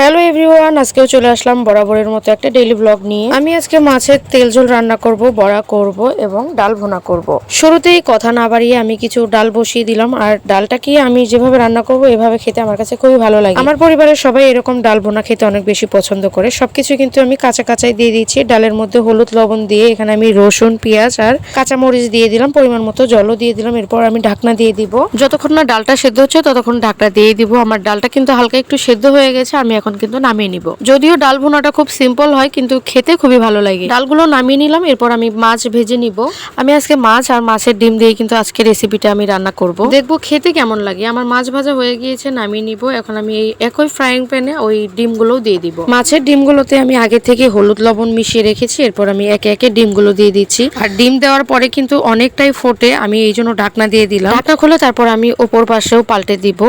Hello everyone, আজকেও চলে আসলাম বরাবরের মতো একটা ডেইলি ব্লগ নিয়ে। আমি আজকে মাছের তেল ঝোল রান্না করব, বড়া করব এবং ডাল ভুনা করব। শুরুতেই কথা না বাড়িয়ে আমি কিছু ডাল বসিয়ে দিলাম, আর ডালটাকে আমি যেভাবে রান্না করব, এভাবে খেতে আমার কাছে খুবই ভালো লাগে। আমার পরিবারের সবাই এরকম ডাল ভুনা খেতে অনেক বেশি পছন্দ করে। সবকিছু কিন্তু আমি কাঁচা কাঁচাই দিয়ে দিচ্ছি ডালের মধ্যে হলুদ লবণ দিয়ে এখানে আমি রসুন, পেঁয়াজ আর কাঁচা মরিচ দিয়ে দিলাম, পরিমাণ মতো জলও দিয়ে দিলাম। এরপর আমি ঢাকনা দিয়ে দিব। যতক্ষণ না ডালটা সেদ্ধ হচ্ছে, ততক্ষণ ঢাকনা দিয়ে দিব। আমার ডালটা কিন্তু হালকা একটু সেদ্ধ হয়ে গেছে, আমি এখন কিন্তু নামিয়ে নিব। যদিও ডাল ভুনাটা খুব সিম্পল হয়, কিন্তু খেতে খুবই ভালো লাগে। ডালগুলো নামিয়ে নিলাম, এরপর আমি মাছ ভেজে নিব। আমি আজকে মাছ আর মাছের ডিম দিয়ে কিন্তু আজকে রেসিপিটা আমি রান্না করব। দেখব খেতে কেমন লাগে। আমার মাছ ভাজা হয়ে গিয়েছে, নামিয়ে নিব। এখন আমি এই একই ফ্রাইং প্যানে ওই ডিমগুলোও দিয়ে দিব। মাছের ডিমগুলোতে আমি আগে থেকে হলুদ লবণ মিশিয়ে রেখেছি, এরপর আমি একে একে ডিমগুলো দিয়ে দিচ্ছি। আর ডিম দেওয়ার পরে কিন্তু অনেকটাই ফোটে, আমি এই জন্য ঢাকনা দিয়ে দিলাম। ঢাকনা খুলে তারপর আমি ওপর পাশেও পাল্টে দিব।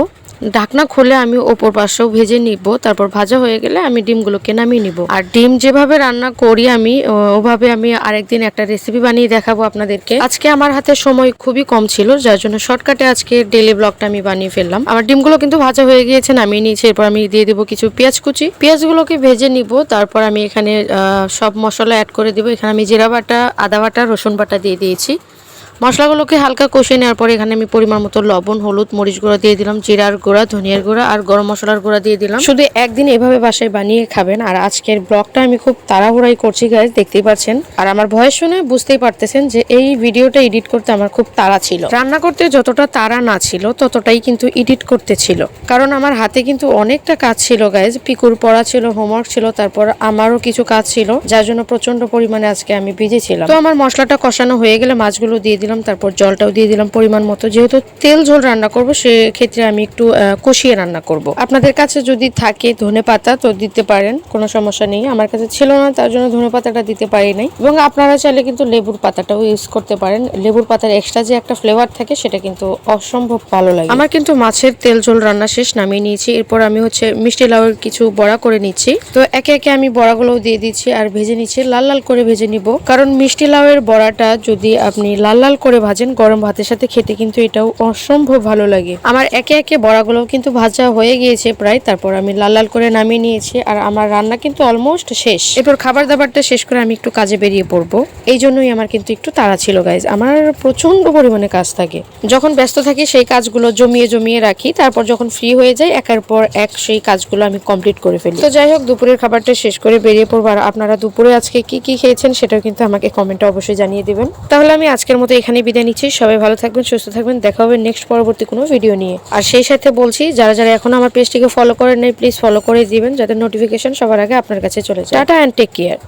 ঢাকনা খুলে আমি ওপর পাশেও ভেজে নিব। তারপর ভাজা হয়ে গেলে আমি ডিমগুলোকে নামিয়ে নিব। আর ডিম যেভাবে রান্না করি আমি ওভাবে আমি আরেকদিন একটা রেসিপি বানিয়ে দেখাবো আপনাদেরকে। আজকে আমার হাতে সময় খুবই কম ছিল, যার জন্য শর্টকাটে আজকে ডেলি ব্লগটা আমি বানিয়ে ফেললাম। আমার ডিমগুলো কিন্তু ভাজা হয়ে গিয়েছে, নামিয়ে নিয়েছি। এরপর আমি দিয়ে দিব কিছু পেঁয়াজ কুচি। পেঁয়াজগুলোকে ভেজে নিব। তারপর আমি এখানে সব মশলা অ্যাড করে দিব। এখানে আমি জিরা বাটা, আদা বাটা, রসুন বাটা দিয়ে দিয়েছি। মশলাগুলোকে হালকা কষিয়ে নেওয়ার পরে এখানে আমি পরিমাণ মতো লবণ, হলুদ, মরিচ গুঁড়া দিয়ে দিলাম, জিরার গুঁড়া, ধনিয়ার গুঁড়া আর গরম মশলার গুঁড়া দিয়ে দিলাম। শুধু একদিন এভাবে বাসায় বানিয়ে খাবেন আর আজকের ব্লগটা আমি খুব তাড়াহুড়াই করছি গাইজ দেখতেই পাচ্ছেন। আর আমার ভয়েস শুনে বুঝতেই পারতেছেন যে এই ভিডিওটা এডিট করতে আমার খুব তাড়া ছিল। রান্না করতে যতটা তাড়া না ছিল, ততটাই কিন্তু এডিট করতে ছিল। কারণ আমার হাতে কিন্তু অনেকটা কাজ ছিল গাইজ পিকুর পড়া ছিল হোমওয়ার্ক ছিল, তারপর আমারও কিছু কাজ ছিল, যার জন্য প্রচণ্ড পরিমাণে আজকে আমি বিজি ছিলাম। তো আমার মশলাটা কষানো হয়ে গেলে মাছগুলো দিয়ে তারপর জলটাও দিয়ে দিলাম পরিমাণ মতো। যেহেতু তেল ঝোল রান্না করব, সেক্ষেত্রে আমি একটু কষিয়ে রান্না করব। আপনাদের কাছে যদি থাকে ধনে পাতা, তো দিতে পারেন, কোনো সমস্যা নেই। আমার কাছে ছিল না, তার জন্য ধনে পাতাটা দিতে পারি নাই। এবং আপনারা চাইলে কিন্তু লেবুর পাতাটাও ইউজ করতে পারেন। লেবুর পাতার এক্সট্রা যে একটা ফ্লেভার থাকে, সেটা কিন্তু অসম্ভব ভালো লাগে। আমার কিন্তু মাছের তেল ঝোল রান্না শেষ নামিয়ে নিয়েছি। এরপর আমি হচ্ছে মিষ্টি লাউয়ের কিছু বড়া করে নিচ্ছি। তো একে একে আমি বড়াগুলো দিয়ে দিচ্ছি আর ভেজে নিচ্ছি। লাল লাল করে ভেজে নিব। কারণ মিষ্টি লাউয়ের বড়াটা যদি আপনি লাল লাল করে ভাজেন গরম ভাতের সাথে খেতে কিন্তু এটাও অসম্ভব ভালো লাগে। আমার একে একে বড়াগুলো কিন্তু ভাজা হয়ে গিয়েছে প্রায়, তারপর আমি লাল লাল করে নামিয়ে নিয়েছি আর আমার রান্না কিন্তু অলমোস্ট শেষ। এরপর খাবার দাবারটা শেষ করে আমি একটু কাজে বেরিয়ে পড়ব। এই জন্যই আমার কিন্তু একটু তাড়া ছিল গাইজ আমার প্রচণ্ড পরিমাণে কাজ থাকে। যখন ব্যস্ত থাকি সেই কাজগুলো জমিয়ে জমিয়ে রাখি, তারপর যখন ফ্রি হয়ে যায় একের পর এক সেই কাজগুলো আমি কমপ্লিট করে ফেলি। তো যাই হোক, দুপুরের খাবারটা শেষ করে বেরিয়ে পড়ব। আর আপনারা দুপুরে আজকে কি কি খেয়েছেন সেটাও কিন্তু আমাকে কমেন্টে অবশ্যই জানিয়ে দেবেন। তাহলে আমি আজকের মতো এখানেই বিদায় নিচ্ছি। সবাই ভালো থাকবেন, সুস্থ থাকবেন। দেখা হবে নেক্সট পরবর্তী কোনো ভিডিও নিয়ে। আর সেই সাথে বলছি, যারা যারা এখন আমার পেজটিকে ফলো করেন নাই প্লিজ ফলো করে দিবেন যাদের নোটিফিকেশন সবার আগে আপনার কাছে চলে যায়। Tata and take care